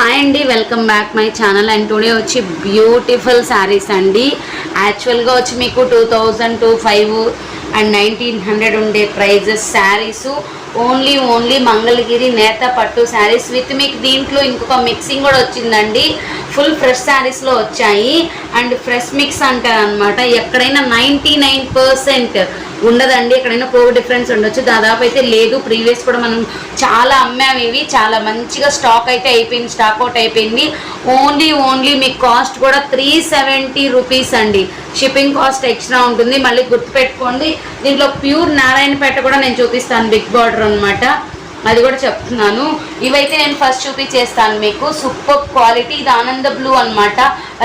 Hi అండి welcome back my channel. And today వచ్చి beautiful saris అండి. యాక్చువల్గా వచ్చి మీకు two thousand two five and nineteen hundred ఉండే prices saris. Only only Mangalagiri నేత పట్టు శారీస్ విత్ మీకు దీంట్లో ఇంకొక మిక్సింగ్ కూడా వచ్చిందండి. ఫుల్ ఫ్రెష్ శారీస్లో వచ్చాయి. అండ్ ఫ్రెష్ మిక్స్ అంటారు అనమాట ఎక్కడైనా నైంటీ నైన్ పర్సెంట్ ఉండదండి. ఎక్కడైనా కోవిడ్ డిఫరెన్స్ ఉండొచ్చు. దాదాపు అయితే లేదు. ప్రీవియస్ కూడా మనం చాలా అమ్మాము ఇవి. చాలా మంచిగా స్టాక్ అయితే అయిపోయింది. స్టాక్ అవుట్ అయిపోయింది. ఓన్లీ ఓన్లీ మీకు కాస్ట్ కూడా త్రీ సెవెంటీ రూపీస్ అండి. షిప్పింగ్ కాస్ట్ ఎక్స్ట్రా ఉంటుంది. మళ్ళీ గుర్తుపెట్టుకోండి. దీంట్లో ప్యూర్ నారాయణపేట కూడా నేను చూపిస్తాను బిగ్ బార్డర్ అనమాట అది కూడా చెప్తున్నాను. ఇవైతే నేను ఫస్ట్ చూపించేస్తాను మీకు. సూపర్ క్వాలిటీ ఇది ఆనంద బ్లూ అన్నమాట.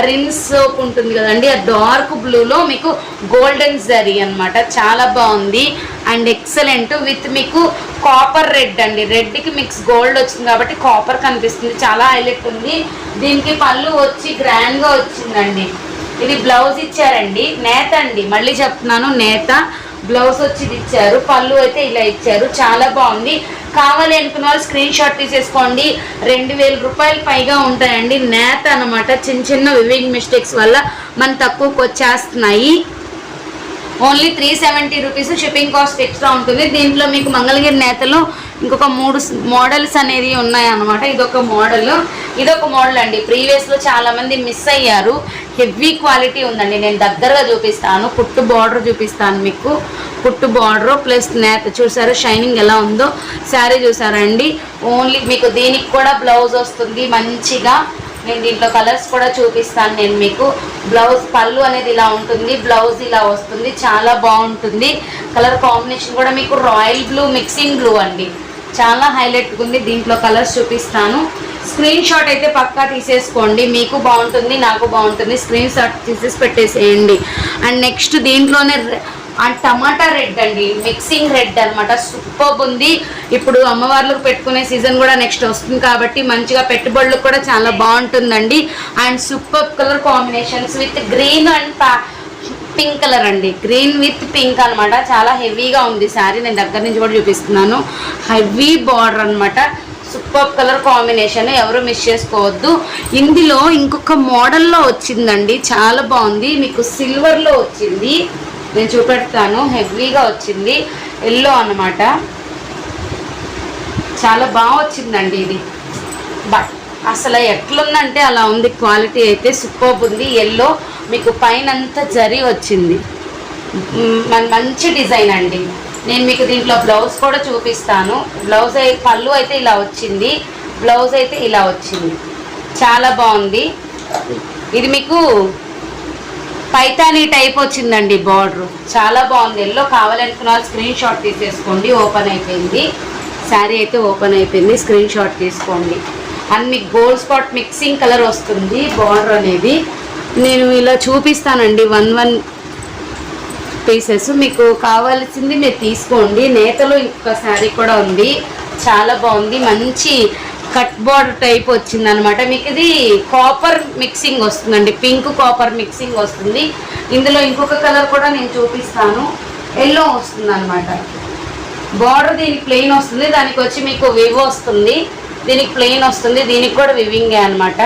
రిన్స్ సోప్ ఉంటుంది కదండి ఆ డార్క్ బ్లూలో మీకు గోల్డెన్ జరీ అన్నమాట. చాలా బాగుంది. అండ్ ఎక్సలెంట్ విత్ మీకు కాపర్ రెడ్ అండి. రెడ్కి మిక్స్ గోల్డ్ వచ్చింది కాబట్టి కాపర్ కనిపిస్తుంది. చాలా హైలైట్ ఉంది. దీనికి పళ్ళు వచ్చి గ్రాండ్గా వచ్చిందండి. ఇది బ్లౌజ్ ఇచ్చారండి. నేత అండి. మళ్ళీ చెప్తున్నాను నేత. బ్లౌజ్ వచ్చి ఇది ఇచ్చారు. పళ్ళు అయితే ఇలా ఇచ్చారు. చాలా బాగుంది. కావాలి అనుకున్న వాళ్ళు స్క్రీన్ షాట్ తీసేసుకోండి. రెండు వేల రూపాయలు పైగా ఉంటాయండి. నేత అన్నమాట చిన్న చిన్న వివింగ్ మిస్టేక్స్ వల్ల మన తక్కువకి వచ్చేస్తున్నాయి. Only three seventy rupees shipping cost extra ఉంటుంది. దీంట్లో మీకు మంగళగిరి నేతలో ఇంకొక మూడు మోడల్స్ అనేది ఉన్నాయి అన్నమాట ఇదొక మోడల్ ఇదొక మోడల్ అండి. ప్రీవియస్లో చాలామంది మిస్ అయ్యారు. హెవీ క్వాలిటీ ఉందండి. నేను దగ్గరగా చూపిస్తాను. పుట్టు బార్డర్ చూపిస్తాను మీకు. పుట్టు బార్డర్ ప్లస్ నేత చూసారు షైనింగ్ ఎలా ఉందో. శారీ చూసారా అండి. ఓన్లీ మీకు దీనికి కూడా బ్లౌజ్ వస్తుంది మంచిగా. నేను దీంట్లో కలర్స్ కూడా చూపిస్తాను నేను మీకు. బ్లౌజ్ పళ్ళు అనేది ఇలా ఉంటుంది బ్లౌజ్ ఇలా వస్తుంది చాలా బాగుంటుంది. కలర్ కాంబినేషన్ కూడా మీకు రాయల్ బ్లూ మిక్సింగ్ బ్లూ అండి. చాలా హైలైట్గా ఉంది దీంట్లో కలర్స్ చూపిస్తాను. స్క్రీన్ షాట్ అయితే పక్కా తీసేసుకోండి మీకు బాగుంటుంది నాకు బాగుంటుంది. స్క్రీన్ షాట్ తీసేసి పెట్టేసేయండి. అండ్ నెక్స్ట్ దీంట్లోనే అండ్ టమాటా రెడ్ అండి మిక్సింగ్ రెడ్ అనమాట సూపర్ ఉంది. ఇప్పుడు అమ్మవార్లకు పెట్టుకునే సీజన్ కూడా నెక్స్ట్ వస్తుంది కాబట్టి మంచిగా పెట్టుబడులకు కూడా చాలా బాగుంటుందండి. And super colour combinations with green and pink colour అండి. గ్రీన్ విత్ పింక్ అనమాట చాలా హెవీగా ఉంది శారీ. నేను దగ్గర నుంచి కూడా చూపిస్తున్నాను. హెవీ బార్డర్ అనమాట సూపర్ కలర్ కాంబినేషన్. ఎవరు మిస్ చేసుకోవద్దు. ఇందులో ఇంకొక మోడల్లో వచ్చిందండి. చాలా బాగుంది. మీకు సిల్వర్లో వచ్చింది. నేను చూపెడతాను. హెవీగా వచ్చింది. ఎల్లో అనమాట చాలా బాగా వచ్చిందండి ఇది. బట్ అసలు ఎట్లుందంటే అలా ఉంది. క్వాలిటీ అయితే సూపర్ ఉంది. ఎల్లో మీకు పైన అంతా జరీ వచ్చింది. మంచి డిజైన్ అండి. నేను మీకు దీంట్లో బ్లౌజ్ కూడా చూపిస్తాను. బ్లౌజ్ పళ్ళు అయితే ఇలా వచ్చింది. బ్లౌజ్ అయితే ఇలా వచ్చింది. చాలా బాగుంది. ఇది మీకు పైతానీ టైప్ వచ్చిందండి బార్డర్. చాలా బాగుంది. ఎల్లో కావాలనుకున్న వాళ్ళు స్క్రీన్ షాట్ తీసేసుకోండి. ఓపెన్ అయిపోయింది. శారీ అయితే ఓపెన్ అయిపోయింది. స్క్రీన్ షాట్ తీసుకోండి. అండ్ మీకు గోల్డ్ స్పాట్ మిక్సింగ్ కలర్ వస్తుంది బార్డర్ అనేది. నేను ఇలా చూపిస్తానండి వన్ వన్ పీసెస్. మీకు కావాల్సింది మీరు తీసుకోండి. నేతలో ఇంకొక శారీ కూడా ఉంది. చాలా బాగుంది. మంచి కట్ బార్డర్ టైప్ వచ్చింది అనమాట మీకు ఇది కాపర్ మిక్సింగ్ వస్తుందండి. పింక్ కాపర్ మిక్సింగ్ వస్తుంది. ఇందులో ఇంకొక కలర్ కూడా నేను చూపిస్తాను. ఎల్లో వస్తుంది అనమాట బార్డర్ దీనికి ప్లెయిన్ వస్తుంది. దానికి వచ్చి మీకు వివ్ వస్తుంది. దీనికి ప్లెయిన్ వస్తుంది. దీనికి కూడా వివింగే అనమాట.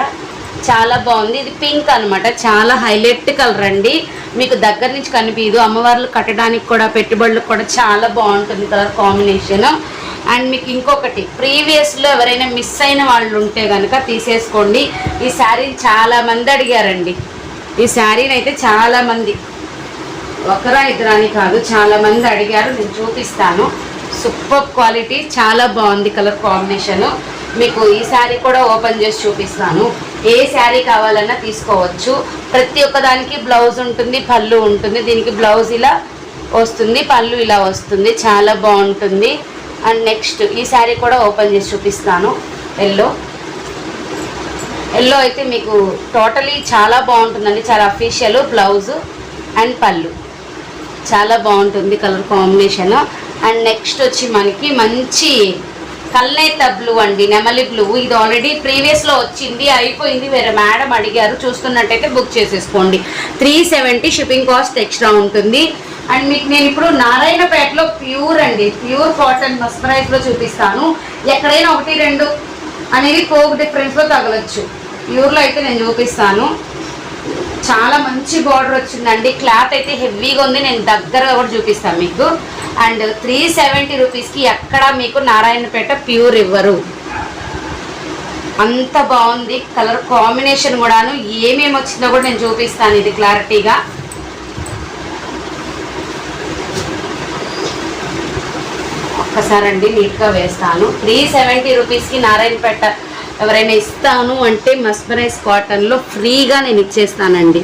చాలా బాగుంది. ఇది పింక్ అన్నమాట చాలా హైలైట్ కలర్ అండి. మీకు దగ్గర నుంచి కనిపించదు. అమ్మవార్లు కట్టడానికి కూడా పెట్టుబడులకు కూడా చాలా బాగుంటుంది కలర్ కాంబినేషన్. అండ్ మీకు ఇంకొకటి ప్రీవియస్లో ఎవరైనా మిస్ అయిన వాళ్ళు ఉంటే కనుక తీసేసుకోండి. ఈ శారీని చాలా మంది అడిగారండి. ఈ శారీని అయితే చాలామంది ఒకరా ఇద్దరా అని కాదు చాలామంది అడిగారు. నేను చూపిస్తాను. సూపర్ క్వాలిటీ చాలా బాగుంది కలర్ కాంబినేషన్. మీకు ఈ శారీ కూడా ఓపెన్ చేసి చూపిస్తాను. ఏ శారీ కావాలన్నా తీసుకోవచ్చు. ప్రతి ఒక్క దానికి బ్లౌజ్ ఉంటుంది పళ్ళు ఉంటుంది. దీనికి బ్లౌజ్ ఇలా వస్తుంది పళ్ళు ఇలా వస్తుంది. చాలా బాగుంటుంది. అండ్ నెక్స్ట్ ఈ శారీ కూడా ఓపెన్ చేసి చూపిస్తాను ఎల్లో ఎల్లో అయితే మీకు టోటలీ చాలా బాగుంటుందండి. చాలా అఫీషియల్ బ్లౌజ్ అండ్ పళ్ళు. చాలా బాగుంటుంది కలర్ కాంబినేషన్. అండ్ నెక్స్ట్ వచ్చి మనకి మంచి కల్నేత బ్లూ అండి. నెమలి బ్లూ. ఇది ఆల్రెడీ ప్రీవియస్లో వచ్చింది అయిపోయింది. వేరే మేడం అడిగారు. చూస్తున్నట్టయితే బుక్ చేసేసుకోండి. Three seventy shipping cost extra ఉంటుంది. అండ్ మీకు నేను ఇప్పుడు నారాయణపేటలో ప్యూర్ అండి ప్యూర్ కాటన్ మస్మరైజ్లో చూపిస్తాను. ఎక్కడైనా ఒకటి రెండు అనేది కోక్ డిఫరెన్స్లో తగలొచ్చు. ప్యూర్లో అయితే నేను చూపిస్తాను. చాలా మంచి బార్డర్ వచ్చిందండి. క్లాత్ అయితే హెవీగా ఉంది. నేను దగ్గరగా కూడా చూపిస్తాను మీకు. అండ్ త్రీ సెవెంటీ రూపీస్కి ఎక్కడ మీకు నారాయణపేట ప్యూర్ ఇవ్వరు. అంత బాగుంది. కలర్ కాంబినేషన్ కూడాను. ఏమేమి వచ్చిందో కూడా నేను చూపిస్తాను ఇది క్లారిటీగా. ఒక్కసారండి నీట్గా వేస్తాను. త్రీ సెవెంటీ రూపీస్కి నారాయణపేట ఎవరైనా ఇస్తాను అంటే మస్మరైజ్ కాటన్లో ఫ్రీగా నేను ఇచ్చేస్తానండి.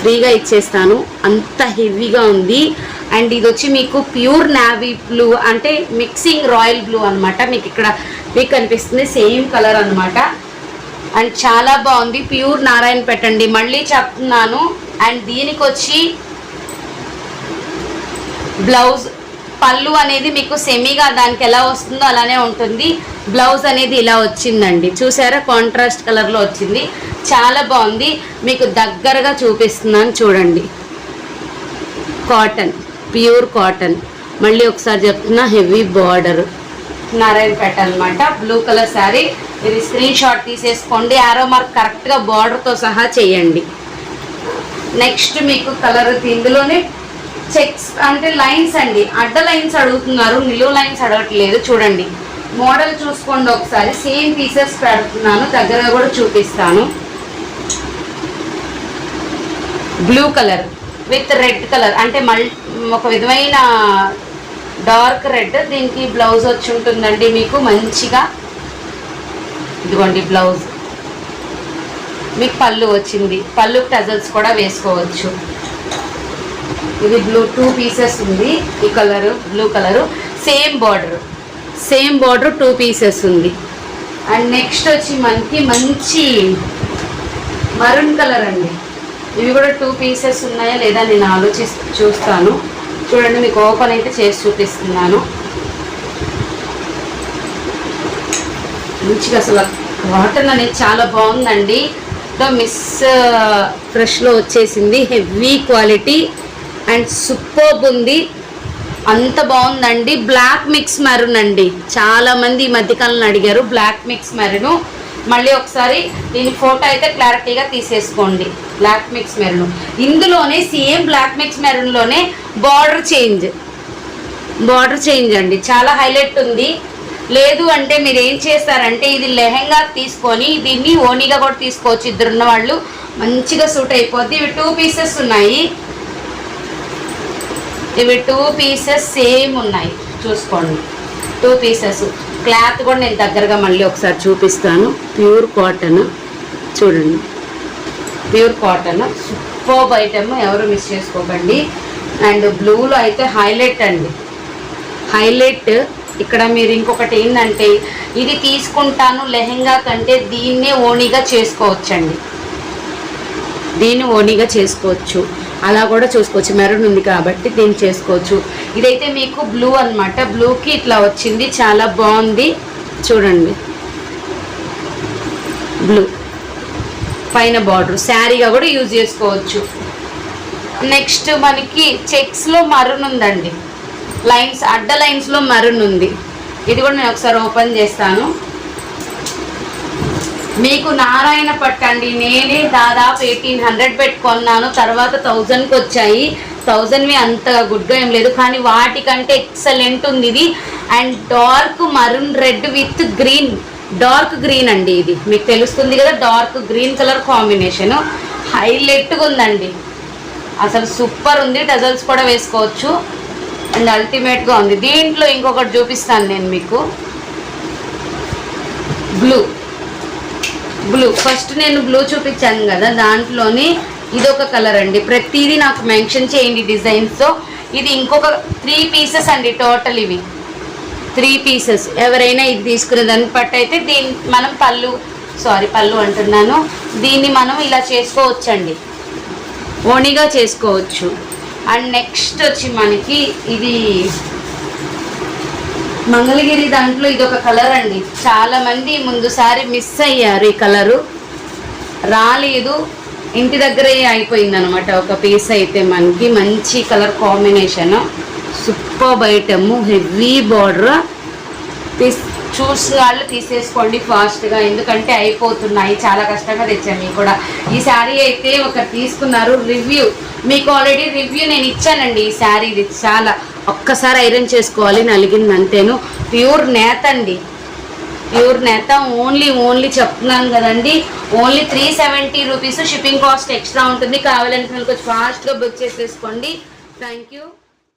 ఫ్రీగా ఇచ్చేస్తాను. అంత హెవీగా ఉంది. అండ్ ఇది వచ్చి మీకు ప్యూర్ నావీ బ్లూ అంటే మిక్సింగ్ రాయల్ బ్లూ అన్నమాట. మీకు ఇక్కడ మీకు కనిపిస్తుంది సేమ్ కలర్ అనమాట అండ్ చాలా బాగుంది. ప్యూర్ నారాయణ పెట్టండి మళ్ళీ చెప్తున్నాను. అండ్ దీనికి వచ్చి బ్లౌజ్ పళ్ళు అనేది మీకు సెమీగా దానికి ఎలా వస్తుందో అలానే ఉంటుంది. బ్లౌజ్ అనేది ఇలా వచ్చిందండి. చూసారా? కాంట్రాస్ట్ కలర్లో వచ్చింది. చాలా బాగుంది. మీకు దగ్గరగా చూపిస్తున్నాను చూడండి. కాటన్ ప్యూర్ కాటన్ మళ్ళీ ఒకసారి చెప్తున్నా హెవీ బార్డర్ నారాయణపేట అనమాట బ్లూ కలర్ శారీ ఇది స్క్రీన్ షాట్ తీసేసుకోండి. ఆరో మార్క్ కరెక్ట్గా బార్డర్తో సహా చేయండి. నెక్స్ట్ మీకు కలర్ ఇందులోనే చెక్స్ అంటే లైన్స్ అండి. అడ్డ లైన్స్ అడుగుతున్నారు నిలువు లైన్స్ అడగట్లేదు. చూడండి. మోడల్ చూసుకోండి ఒకసారి. సేమ్ పీసెస్ పెడుతున్నాను. దగ్గరగా కూడా చూపిస్తాను. Blue colour with red colour. అంటే మల్ ఒక విధమైన డార్క్ రెడ్. దీనికి బ్లౌజ్ వచ్చి ఉంటుందండి మీకు. మంచిగా ఇదిగోండి బ్లౌజ్. మీకు పళ్ళు వచ్చింది. పళ్ళు టజల్స్ కూడా వేసుకోవచ్చు. ఇది బ్లూ టూ పీసెస్ ఉంది. ఈ colour blue colour same border same border two pieces ఉంది. అండ్ నెక్స్ట్ వచ్చి మనకి మంచి మరూన్ కలర్ అండి. ఇవి కూడా టూ పీసెస్ ఉన్నాయా లేదా నేను ఆలోచి చూస్తాను. చూడండి మీకు ఓపెన్ అయితే చేసి చూపిస్తున్నాను. మంచిగా అసలు కాటన్ అనేది చాలా బాగుందండి. మిస్ ఫ్రెష్లో uh, వచ్చేసింది. హెవీ క్వాలిటీ అండ్ సూపర్బ్ ఉంది. అంత బాగుందండి. బ్లాక్ మిక్స్ మెరూన్ అండి. చాలా మంది ఈ మధ్యకాలంలో అడిగారు బ్లాక్ మిక్స్ మెరూన్. మళ్ళీ ఒకసారి దీని ఫోటో అయితే క్లారిటీగా తీసేసుకోండి. Black mix maroon. ఇందులోనే సేమ్ బ్లాక్ మిక్స్ మెరూన్లోనే బార్డర్ చేంజ్. బార్డర్ చేంజ్ అండి. చాలా హైలైట్ ఉంది. లేదు అంటే మీరు ఏం చేస్తారంటే ఇది లెహెంగా తీసుకొని దీన్ని ఓనీగా కూడా తీసుకోవచ్చు. ఇద్దరున్న వాళ్ళు మంచిగా సూట్ అయిపోద్ది. ఇవి టూ పీసెస్ ఉన్నాయి. ఇవి టూ పీసెస్ సేమ్ ఉన్నాయి. చూసుకోండి. టూ పీసెస్ క్లాత్ కూడా నేను దగ్గరగా మళ్ళీ ఒకసారి చూపిస్తాను. ప్యూర్ కాటన్ చూడండి. ప్యూర్ కాటన్ సూపర్ ఐటమ్ ఎవరు మిస్ చేసుకోకండి. అండ్ బ్లూలో అయితే హైలైట్ అండి. హైలైట్ ఇక్కడ మీరు ఇంకొకటి ఏంటంటే ఇది తీసుకుంటాను లెహెంగా కంటే దీన్నే ఓణిగా చేసుకోవచ్చండి. దీన్ని ఓణిగా చేసుకోవచ్చు. అలా కూడా చూసుకోవచ్చు. మెరూన్ ఉంది కాబట్టి దీన్ని చేసుకోవచ్చు. ఇదైతే మీకు బ్లూ అన్నమాట. బ్లూకి ఇట్లా వచ్చింది. చాలా బాగుంది. చూడండి. బ్లూ. పైన బార్డర్. శారీగా కూడా యూజ్ చేసుకోవచ్చు. నెక్స్ట్ మనకి చెక్స్లో మరున్ ఉందండి. లైన్స్ అడ్డ లైన్స్లో మరున్ ఉంది. ఇది కూడా నేను ఒకసారి ఓపెన్ చేస్తాను. మీకు నారాయణ పట్టండి. నేనే దాదాపు ఎయిటీన్ హండ్రెడ్ పెట్టుకున్నాను తర్వాత థౌజండ్కి వచ్చాయి. థౌజండ్వి అంత గుడ్గా ఏం లేదు. కానీ వాటికంటే ఎక్సలెంట్ ఉంది ఇది. And dark maroon red with green dark green అండి ఇది. మీకు తెలుస్తుంది కదా డార్క్ గ్రీన్ కలర్ కాంబినేషన్ హైలైట్గా ఉందండి. అసలు సూపర్ ఉంది. టజల్స్ కూడా వేసుకోవచ్చు. అండ్ అల్టిమేట్గా ఉంది. దీంట్లో ఇంకొకటి చూపిస్తాను నేను మీకు. బ్లూ బ్లూ ఫస్ట్ నేను బ్లూ చూపించాను కదా దాంట్లోని ఇది ఒక కలర్ అండి. ప్రతిదీ నాకు మెన్షన్ చేయండి డిజైన్స్తో ఇది ఇంకొక త్రీ పీసెస్ అండి టోటల్ ఇవి. త్రీ పీసెస్ ఎవరైనా ఇది తీసుకునే దాన్ని బట్టి అయితే దీన్ని మనం పళ్ళు సారీ పళ్ళు అంటున్నాను. దీన్ని మనం ఇలా చేసుకోవచ్చండి. ఓణిగా చేసుకోవచ్చు. అండ్ నెక్స్ట్ వచ్చి మనకి ఇది మంగళగిరి దాంట్లో ఇది ఒక కలర్ అండి చాలామంది ముందుసారి మిస్ అయ్యారు ఈ కలరు రాలేదు. ఇంటి దగ్గరే అయిపోయింది అనమాట ఒక పీస్ అయితే మనకి. మంచి colour combination super item heavy border చూసిన వాళ్ళు తీసేసుకోండి ఫాస్ట్గా ఎందుకంటే అయిపోతున్నాయి. చాలా కష్టంగా తెచ్చాను మీకు కూడా. ఈ శారీ అయితే ఒకరు తీసుకున్నారు. రివ్యూ. మీకు ఆల్రెడీ రివ్యూ నేను ఇచ్చానండి ఈ శారీ. ఇది చాలా ఒక్కసారి ఐరన్ చేసుకోవాలి నలిగింది అంతేను ప్యూర్ నేత అండి. ప్యూర్ నేత. ఓన్లీ ఓన్లీ చెప్తున్నాను కదండి. Only three seventy rupees shipping cost extra ఉంటుంది. కావాలనుకున్న కొంచెం ఫాస్ట్గా బుక్ చేసేసుకోండి. Thank you